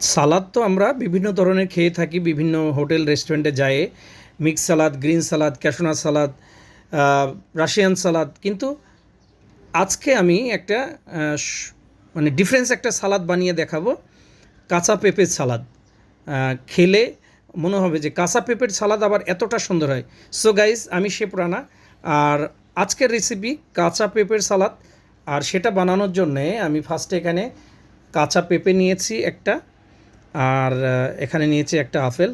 সালাদ তো আমরা বিভিন্ন ধরনের খেয়ে থাকি, বিভিন্ন হোটেল, রেস্টুরেন্টে যায় মিক্স সালাদ, গ্রিন সালাদ ক্যাশোনা সালাদ রাশিয়ান সালাদ। কিন্তু আজকে আমি একটা মানে ডিফারেন্স একটা সালাদ বানিয়ে দেখাবো। কাঁচা পেঁপের সালাদ। খেলে মনে হবে যে কাঁচা পেঁপের সালাদ আবার এতটা সুন্দর হয়। সো গাইজ আমি সে পুরানা। আর আজকের রেসিপি কাঁচা পেঁপের সালাদ। আর সেটা বানানোর জন্যে আমি ফার্স্টে এখানে কাঁচা পেঁপে নিয়েছি একটা। আর এখানে নিয়েছি একটা আপেল।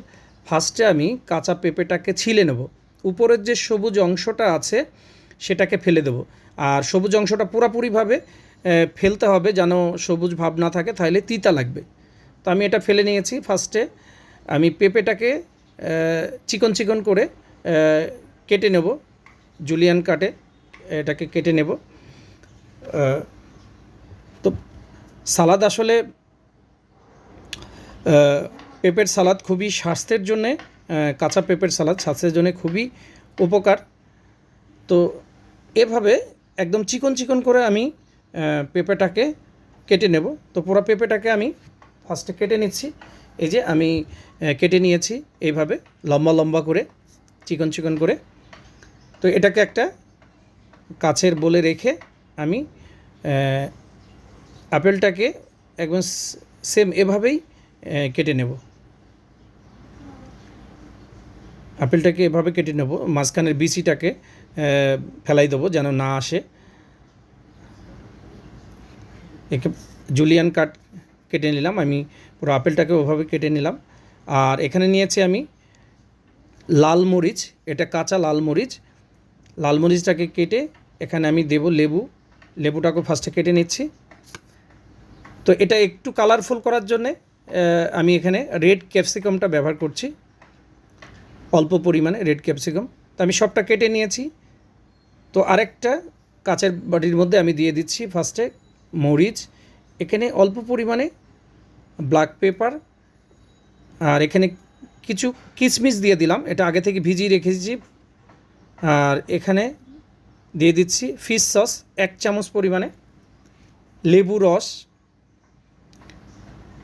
ফার্স্টে আমি কাঁচা পেঁপেটাকে ছিলে নেব। উপরের যে সবুজ অংশটা আছে, সেটাকে ফেলে দেব। আর সবুজ অংশটা পুরোপুরিভাবে ফেলতে হবে যেন সবুজ ভাব না থাকে তাহলে তিতা লাগবে। তো আমি এটা ফেলে নিয়েছি ফার্স্টে আমি পেঁপেটাকে চিকন চিকন করে কেটে নেব। জুলিয়ান কাটে এটাকে কেটে নেব। তো সালাদ আসলে পেঁপের সালাদ খুবই স্বাস্থ্যের জন্যে কাঁচা পেঁপের সালাদ স্বাস্থ্যের জন্য খুবই উপকার। তো এভাবে একদম চিকন চিকন করে আমি পেঁপেটাকে কেটে নেব। তো পুরো পেঁপেটাকে আমি ফার্স্টে কেটে নিচ্ছি। এই যে আমি কেটে নিয়েছি এইভাবে লম্বা লম্বা করে, চিকন চিকন করে। তো এটাকে একটা কাছের বলে রেখে আমি আপেলটাকে একদম সেম এভাবেই কেটে নেব। আপেলটাকে এভাবে কেটে নেব মাঝখানের বিচিটাকে আহ, ফেলাই দেবো যেন না আসে। একে জুলিয়ান কাট কেটে নিলাম আমি পুরো আপেলটাকে ওভাবে কেটে নিলাম। আর এখানে নিয়েছি আমি লাল মরিচ এটা কাঁচা লাল মরিচ। লাল মরিচটাকে কেটে এখানে আমি দেব লেবু লেবুটাকে ফার্স্টে কেটে নিচ্ছি। তো এটা একটু কালারফুল করার জন্যে আমি এখানে রেড ক্যাপসিকামটা ব্যবহার করছি। অল্প পরিমাণে রেড ক্যাপসিকাম তো আমি সবটা কেটে নিয়েছি। তো আরেকটা কাঁচের বাটির মধ্যে আমি দিয়ে দিচ্ছি ফার্স্টে মরিচ। এখানে অল্প পরিমাণে ব্ল্যাক পেপার আর এখানে কিছু কিশমিশ দিয়ে দিলাম। এটা আগে থেকে ভিজিয়ে রেখেছি। আর এখানে দিয়ে দিচ্ছি ফিশ সস এক চামচ পরিমাণে লেবু রস।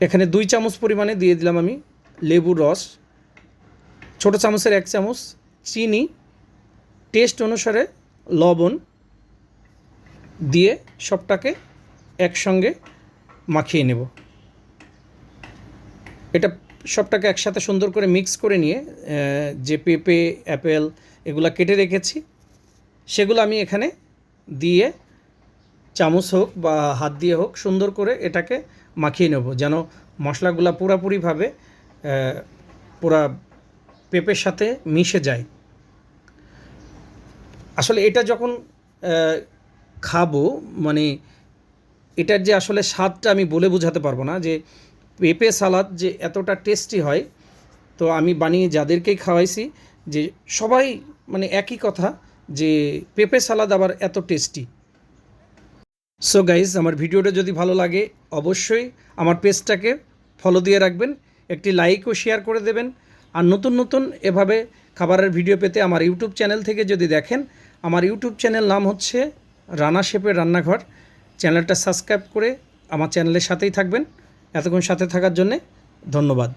এখানে দুই চামচ পরিমাণে দিয়ে দিলাম আমি লেবুর রস। ছোটো চামচের এক চামচ চিনি। টেস্ট অনুসারে লবণ দিয়ে সবটাকে একসঙ্গে মাখিয়ে নেব। এটা সবটাকে একসাথে সুন্দর করে মিক্স করে নিয়ে যে পেঁপে, অ্যাপেল এগুলা কেটে রেখেছি, সেগুলো আমি এখানে দিয়ে চামচ হোক বা হাত দিয়ে হোক সুন্দর করে এটাকে মাখিয়ে নেব যেন মশলাগুলো পুরাপুরিভাবে পুরা পেঁপের সাথে মিশে যায়। আসলে এটা যখন খাব মানে এটার যে আসলে স্বাদটা আমি বলে বোঝাতে পারব না যে পেঁপে সালাদ যে এতটা টেস্টি হয়, তো আমি বানিয়ে যাদেরকেই খাওয়াইছি যে সবাই মানে একই কথা যে পেঁপে সালাদ আবার এত টেস্টি। সো গাইজ আমার ভিডিওটা যদি ভালো লাগে, অবশ্যই আমার পেজটাকে ফলো দিয়ে রাখবেন, একটি লাইক ও শেয়ার করে দেবেন। আর নতুন নতুন এভাবে খাবারের ভিডিও পেতে আমার ইউটিউব চ্যানেল থেকে যদি দেখেন, আমার ইউটিউব চ্যানেল নাম হচ্ছে রানা শেপের রান্নাঘর। চ্যানেলটা সাবস্ক্রাইব করে আমার চ্যানেলের সাথেই থাকবেন। এতক্ষণ সাথে থাকার জন্যে ধন্যবাদ।